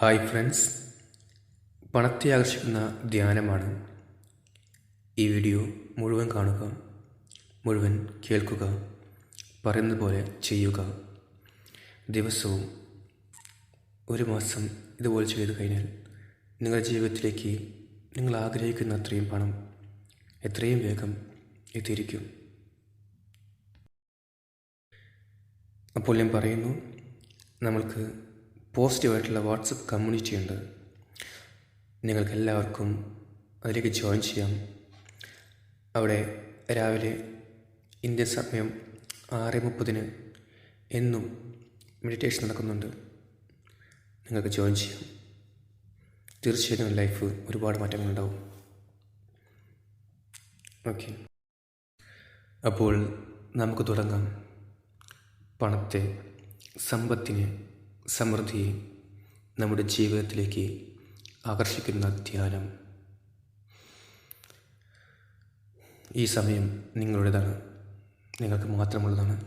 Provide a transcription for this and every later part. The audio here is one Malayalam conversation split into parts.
Hi friends. പണത്തെ ആകർഷിക്കുന്ന ധ്യാനമാണ് ഈ വീഡിയോ മുഴുവൻ കാണുക മുഴുവൻ കേൾക്കുക പറയുന്നത് പോലെ ചെയ്യുക. ദിവസവും ഒരു മാസം ഇതുപോലെ ചെയ്തു കഴിഞ്ഞാൽ നിങ്ങളുടെ ജീവിതത്തിലേക്ക് നിങ്ങൾ ആഗ്രഹിക്കുന്ന അത്രയും പണം എത്രയും വേഗം എത്തിയിരിക്കും. അപ്പോൾ ഞാൻ പറയുന്നു നമ്മൾക്ക് പോസിറ്റീവായിട്ടുള്ള വാട്സപ്പ് കമ്മ്യൂണിറ്റി ഉണ്ട്. നിങ്ങൾക്ക് എല്ലാവർക്കും അതിലേക്ക് ജോയിൻ ചെയ്യാം. അവിടെ രാവിലെ ഇന്ത്യൻ സമയം ആറ് മുപ്പതിന് എന്നും മെഡിറ്റേഷൻ നടക്കുന്നുണ്ട്. നിങ്ങൾക്ക് ജോയിൻ ചെയ്യാം. തീർച്ചയായിട്ടും ലൈഫ് ഒരുപാട് മാറ്റങ്ങളുണ്ടാവും ഓക്കെ അപ്പോൾ നമുക്ക് തുടങ്ങാം. പണത്തെ സമ്പത്തിനെ സമൃദ്ധിയെ നമ്മുടെ ജീവിതത്തിലേക്ക് ആകർഷിക്കുന്ന ധ്യാനം. ഈ സമയം നിങ്ങളുടേതാണ്. നിങ്ങൾക്ക് മാത്രമുള്ളതാണ്.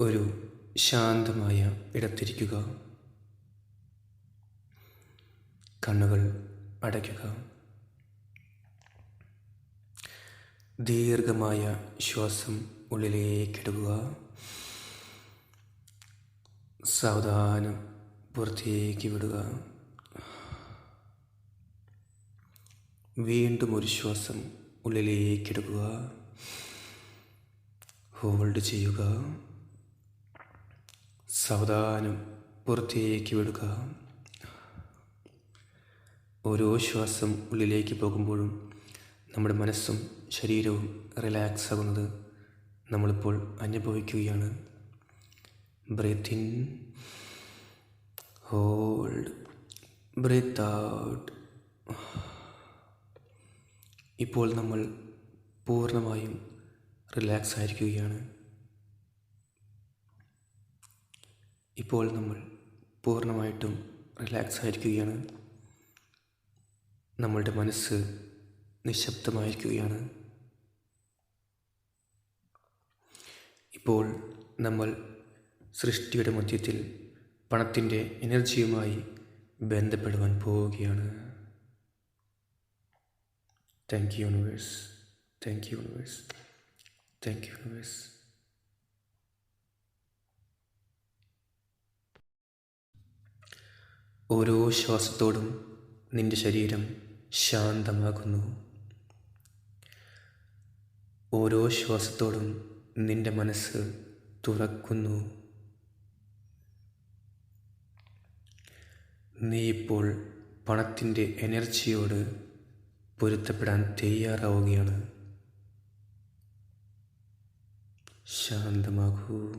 ഒരു ശാന്തമായ ഇടത്തിരിക്കുക. കണ്ണുകൾ അടയ്ക്കുക. ദീർഘമായ ശ്വാസം ഉള്ളിലേക്കെടുക്കുക സാവധാനം പുറത്തേക്ക് വിടുക. വീണ്ടും ഒരു ശ്വാസം ഉള്ളിലേക്കെടുക്കുക ഹോൾഡ് ചെയ്യുക. സാവധാനം പുറത്തേക്ക് വിടുക. ഓരോ ശ്വാസം ഉള്ളിലേക്ക് പോകുമ്പോഴും നമ്മുടെ മനസ്സും ശരീരവും റിലാക്സ് ആകുന്നത് നമ്മളിപ്പോൾ അനുഭവിക്കുകയാണ്. Breathe in hold breathe out ഇപ്പോൾ നമ്മൾ പൂർണമായും റിലാക്സ് ആയിരിക്കുകയാണ്. ഇപ്പോൾ നമ്മൾ പൂർണമായിട്ടും റിലാക്സ് ആയിരിക്കുകയാണ്. നമ്മളുടെ മനസ്സ് നിശബ്ദമായിരിക്കുകയാണ്. ഇപ്പോൾ നമ്മൾ സൃഷ്ടിയുടെ മധ്യത്തിൽ പണത്തിന്റെ എനർജിയുമായി ബന്ധപ്പെടുവാൻ പോവുകയാണ്. Thank you universe thank you universe thank you universe ഓരോ ശ്വാസത്തോടും നിന്റെ ശരീരം ശാന്തമാകുന്നു. ഓരോ ശ്വാസത്തോടും നിന്റെ മനസ്സ് തുറക്കുന്നു. നീ ഇപ്പോൾ പണത്തിന്റെ എനർജിയോട് പൊരുത്തപ്പെടാൻ തയ്യാറാവുകയാണ്. ശാന്തമാകൂ.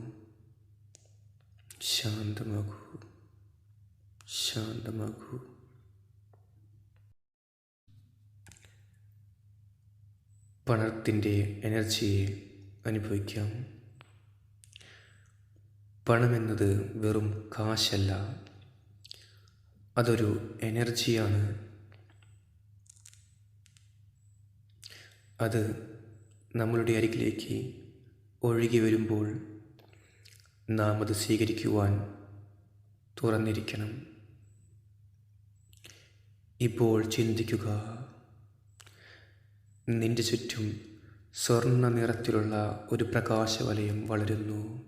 ശാന്തമാകൂ. ശാന്തമാകൂ. പണത്തിന്റെ എനർജിയെ അനുഭവിക്കാം. പണമെന്നത് വെറും കാശല്ല. അതൊരു എനർജിയാണ്. അത് നമ്മളുടെ അരികിലേക്ക് ഒഴുകി വരുമ്പോൾ നാം അത് സ്വീകരിക്കുവാൻ തുറന്നിരിക്കണം. ഇപ്പോൾ ചിന്തിക്കുക. നിന്റെ ചുറ്റും സ്വർണ നിറത്തിലുള്ള ഒരു പ്രകാശവലയം വളരുന്നു.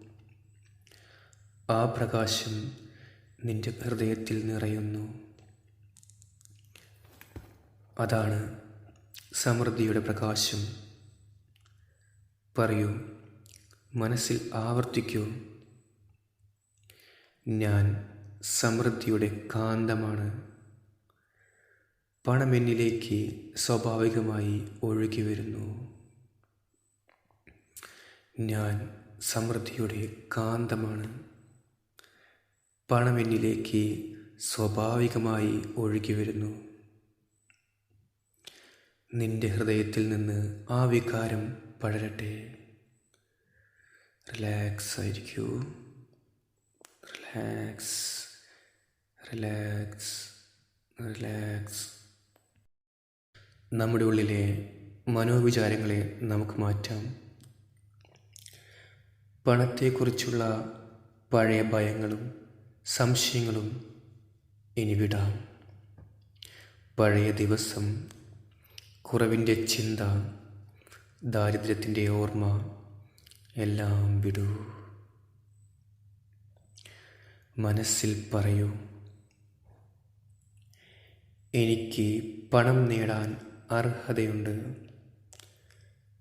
ആ പ്രകാശം നിന്റെ ഹൃദയത്തിൽ നിറയുന്നു. അതാണ് സമൃദ്ധിയുടെ പ്രകാശം. പറയൂ മനസ്സിൽ ആവർത്തിക്കൂ. ഞാൻ സമൃദ്ധിയുടെ കാന്തമാണ്. പണം എന്നിലേക്ക് സ്വാഭാവികമായി ഒഴുകി വരുന്നു. ഞാൻ സമൃദ്ധിയുടെ കാന്തമാണ്. പണം എന്നിലേക്ക് സ്വാഭാവികമായി ഒഴുകി വരുന്നു. നിന്റെ ഹൃദയത്തിൽ നിന്ന് ആ വികാരം പടരട്ടെ. റിലാക്സ് ആയിരിക്കൂ. റിലാക്സ് റിലാക്സ് റിലാക്സ് നമ്മുടെ ഉള്ളിലെ മനോവിചാരങ്ങളെ നമുക്ക് മാറ്റാം. പണത്തെക്കുറിച്ചുള്ള പഴയ ഭയങ്ങളും സംശയങ്ങളും ഇനി വിടാം. പഴയ ദിവസം കുറവിന്റെ ചിന്ത ദാരിദ്ര്യത്തിന്റെ ഓർമ്മ എല്ലാം വിടൂ. മനസ്സിൽ പറയൂ എനിക്ക് പണം നേടാൻ അർഹതയുണ്ട്.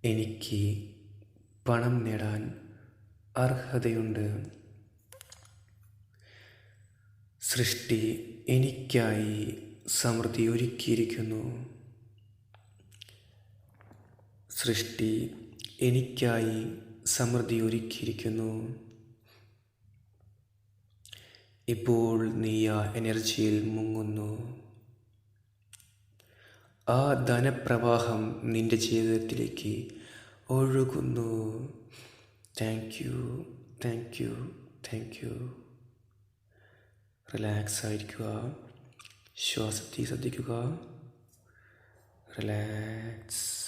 എനിക്ക് പണം നേടാൻ അർഹതയുണ്ട്. സൃഷ്ടി എനിക്കായി സമൃദ്ധി ഒരുക്കിയിരിക്കുന്നു. സൃഷ്ടി എനിക്കായി സമൃദ്ധി ഒരുക്കിയിരിക്കുന്നു. ഇപ്പോൾ നീ ആ എനർജിയിൽ മുങ്ങുന്നു. ആ ധനപ്രവാഹം നിന്റെ ജീവിതത്തിലേക്ക് ഒഴുകുന്നു. Thank you thank you thank you. Relax ആയിരിക്കുക ശ്വാസത്തെ ശ്രദ്ധിക്കുക. റിലാക്സ്.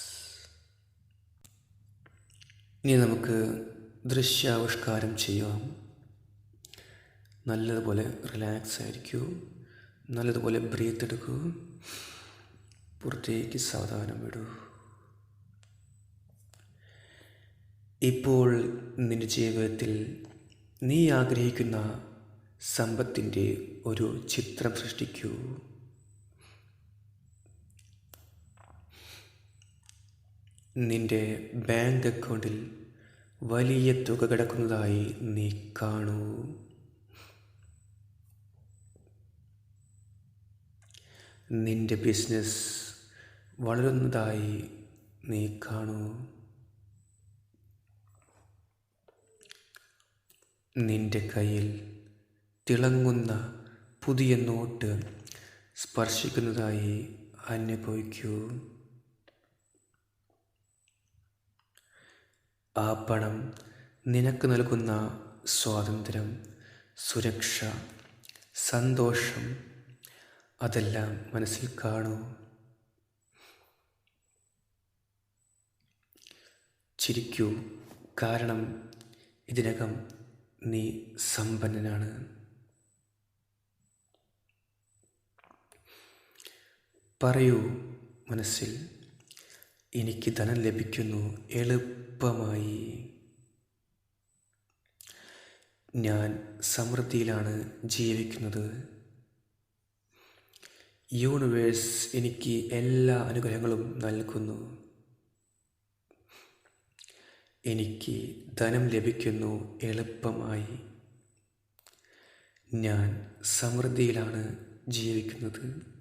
ഇനി നമുക്ക് ദൃശ്യാവിഷ്കാരം ചെയ്യാം. നല്ലതുപോലെ റിലാക്സ് ആയിരിക്കൂ നല്ലതുപോലെ ബ്രീത്ത് എടുക്കൂ. പുറത്തേക്ക് സാവധാനം വിടൂ. ഇപ്പോൾ നിന്റെ ജീവിതത്തിൽ നീ ആഗ്രഹിക്കുന്ന സമ്പത്തിന്റെ ഒരു ചിത്രം സൃഷ്ടിക്കൂ. നിന്റെ ബാങ്ക് അക്കൗണ്ടിൽ വലിയ തുക കിടക്കുന്നതായി നീ കാണൂ. നിന്റെ ബിസിനസ് വളരുന്നതായി നീ കാണൂ. നിന്റെ കയ്യിൽ തിളങ്ങുന്ന പുതിയ നോട്ട് സ്പർശിക്കുന്നതായി അനുഭവിക്കൂ ആ പണം നിനക്ക് നൽകുന്ന സ്വാതന്ത്ര്യം സുരക്ഷ സന്തോഷം അതെല്ലാം മനസ്സിൽ കാണൂ. ചിരിക്കൂ. കാരണം ഇതിനകം നീ സമ്പന്നനാണ്. പറയൂ മനസ്സിൽ എനിക്ക് ധനം ലഭിക്കുന്നു എളുപ്പമായി. ഞാൻ സമൃദ്ധിയിലാണ് ജീവിക്കുന്നത്. യൂണിവേഴ്സ് എനിക്ക് എല്ലാ അനുഗ്രഹങ്ങളും നൽകുന്നു. എനിക്ക് ധനം ലഭിക്കുന്നു എളുപ്പമായി. ഞാൻ സമൃദ്ധിയിലാണ് ജീവിക്കുന്നത്.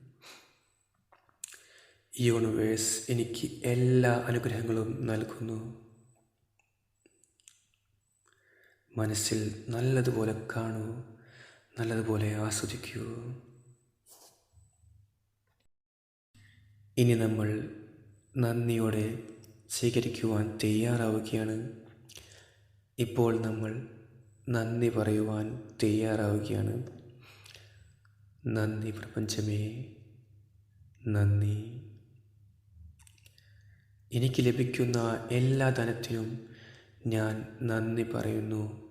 യൂണിവേഴ്സ് എനിക്ക് എല്ലാ അനുഗ്രഹങ്ങളും നൽകുന്നു. മനസ്സിൽ നല്ലതുപോലെ കാണൂ നല്ലതുപോലെ ആസ്വദിക്കൂ. ഇനി നമ്മൾ നന്ദിയോടെ സ്വീകരിക്കുവാൻ തയ്യാറാവുകയാണ്. ഇപ്പോൾ നമ്മൾ നന്ദി പറയുവാൻ തയ്യാറാവുകയാണ്. നന്ദി പ്രപഞ്ചമേ നന്ദി. എനിക്ക് ലഭിക്കുന്ന എല്ലാ ധനത്തിനും ഞാൻ നന്ദി പറയുന്നു.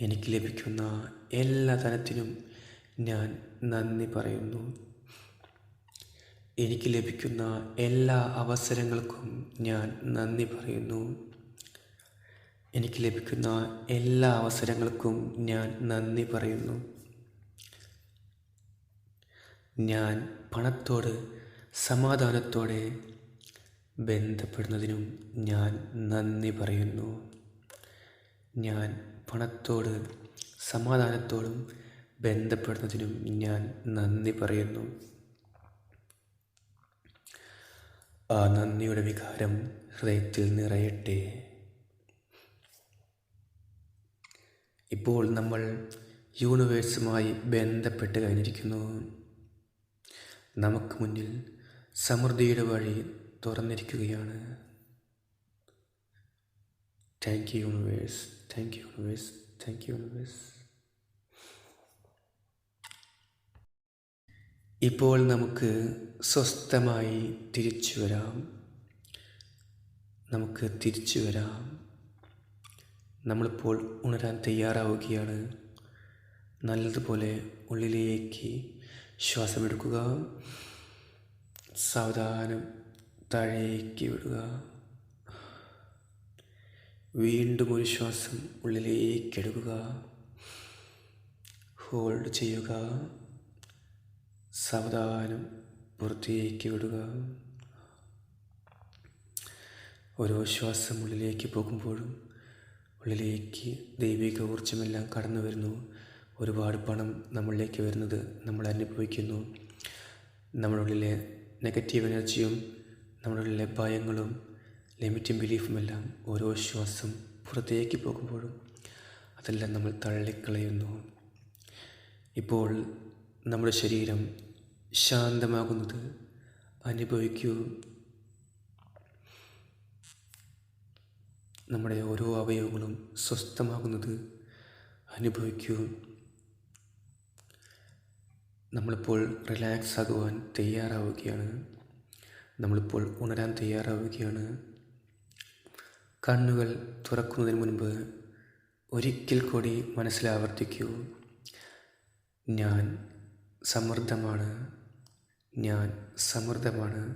എനിക്ക് ലഭിക്കുന്ന എല്ലാ ധനത്തിനും ഞാൻ നന്ദി പറയുന്നു. എനിക്ക് ലഭിക്കുന്ന എല്ലാ അവസരങ്ങൾക്കും ഞാൻ നന്ദി പറയുന്നു. എനിക്ക് ലഭിക്കുന്ന എല്ലാ അവസരങ്ങൾക്കും ഞാൻ നന്ദി പറയുന്നു. ഞാൻ പണത്തോട് സമാധാനത്തോടെ ബന്ധപ്പെടുന്നതിനും ഞാൻ നന്ദി പറയുന്നു. ഞാൻ പണത്തോട് സമാധാനത്തോടും ബന്ധപ്പെടുന്നതിനും ഞാൻ നന്ദി പറയുന്നു. ആ നന്ദിയുടെ വികാരം ഹൃദയത്തിൽ നിറയട്ടെ. ഇപ്പോൾ നമ്മൾ യൂണിവേഴ്സുമായി ബന്ധപ്പെട്ട് കഴിഞ്ഞിരിക്കുന്നു. നമുക്ക് മുന്നിൽ സമൃദ്ധിയുടെ വഴി തുറന്നിരിക്കുകയാണ്. Thank you universe thank you universe thank you universe ഇപ്പോൾ നമുക്ക് സ്വസ്ഥമായി തിരിച്ചു വരാം. നമുക്ക് തിരിച്ചു വരാം. നമ്മളിപ്പോൾ ഉണരാൻ തയ്യാറാവുകയാണ്. നല്ലതുപോലെ ഉള്ളിലേക്ക് ശ്വാസമെടുക്കുക. സാവധാനം താഴേക്ക് വിടുക. വീണ്ടും ഒരു ശ്വാസം ഉള്ളിലേക്ക് എടുക്കുക. ഹോൾഡ് ചെയ്യുക. സാവധാനം പുറത്തേക്ക് വിടുക. ഓരോ ശ്വാസം ഉള്ളിലേക്ക് പോകുമ്പോഴും ഉള്ളിലേക്ക് ദൈവിക ഊർജമെല്ലാം കടന്നു വരുന്നു. ഒരുപാട് പണം നമ്മളിലേക്ക് വരുന്നത് നമ്മൾ അനുഭവിക്കുന്നു. നമ്മളുള്ളിലെ നെഗറ്റീവ് എനർജിയും നമ്മുടെ ഉള്ളിലെ ഭയങ്ങളും ലിമിറ്റും ബിലീഫുമെല്ലാം ഓരോ ശ്വാസം പുറത്തേക്ക് പോകുമ്പോഴും അതെല്ലാം നമ്മൾ തള്ളിക്കളയുന്നു. ഇപ്പോൾ നമ്മുടെ ശരീരം ശാന്തമാകുന്നത് അനുഭവിക്കൂ. നമ്മുടെ ഓരോ അവയവങ്ങളും സ്വസ്ഥമാകുന്നത് അനുഭവിക്കൂ. നമ്മളിപ്പോൾ റിലാക്സ് ആകുവാൻ തയ്യാറാവുകയാണ്. നമ്മളിപ്പോൾ ഉണരാൻ തയ്യാറാവുകയാണ്. കണ്ണുകൾ തുറക്കുന്നതിന് മുൻപ് ഒരിക്കൽ കൂടി മനസ്സിലാവർത്തിക്കൂ. ഞാൻ സമൃദ്ധമാണ്. ഞാൻ സമൃദ്ധമാണ്.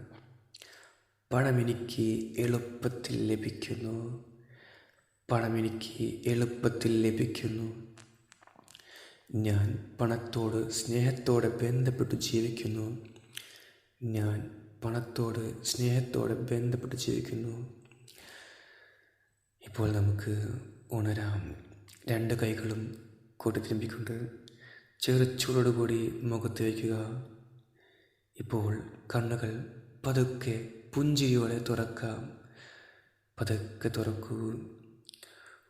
പണമെനിക്ക് എളുപ്പത്തിൽ ലഭിക്കുന്നു. പണമെനിക്ക് എളുപ്പത്തിൽ ലഭിക്കുന്നു. ഞാൻ പണത്തോട് സ്നേഹത്തോടെ ബന്ധപ്പെട്ട് ജീവിക്കുന്നു. ഞാൻ പണത്തോട് സ്നേഹത്തോടെ ബന്ധപ്പെട്ട് ജീവിക്കുന്നു. ഇപ്പോൾ നമുക്ക് ഉണരാം. രണ്ട് കൈകളും കൂട്ടിത്തിരുമ്പിക്കൊണ്ട് ചെറുച്ചൂടോടുകൂടി മുഖത്ത് വയ്ക്കുക. ഇപ്പോൾ കണ്ണുകൾ പതുക്കെ പുഞ്ചിരിയോടെ തുറക്കാം. പതുക്കെ തുറക്കൂ.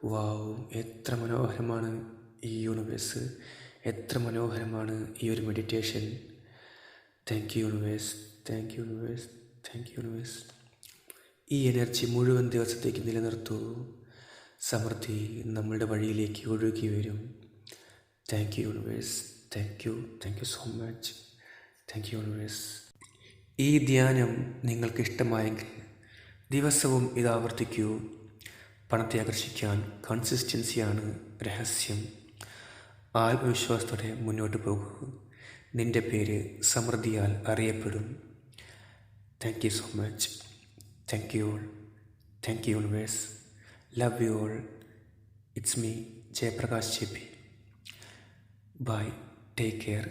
വാവ് എത്ര മനോഹരമാണ് ഈ യൂണിവേഴ്സ് എത്ര മനോഹരമാണ് ഈ ഒരു meditation thank you universe thank you universe thank you universe ഈ എനർജി മുഴുവൻ ദിവസത്തേക്ക് നിലനിർത്തൂ. സമൃദ്ധി നമ്മളുടെ വഴിയിലേക്ക് ഒഴുകി വരും. Thank you universe thank you thank you so much thank you universe ഈ ധ്യാനം നിങ്ങൾക്ക് ഇഷ്ടമായെങ്കിൽ ദിവസവും ഇത് ആവർത്തിക്കൂ. പണത്തെ ആകർഷിക്കാൻ കൺസിസ്റ്റൻസിയാണ് രഹസ്യം. ആത്മവിശ്വാസത്തോടെ മുന്നോട്ട് പോകൂ. നിന്റെ പേര് സമൃദ്ധിയാൽ അറിയപ്പെടും. Thank you so much. Thank you all. Thank you always. Love you all. It's me, Jay Prakash Chippy. Bye. Take care.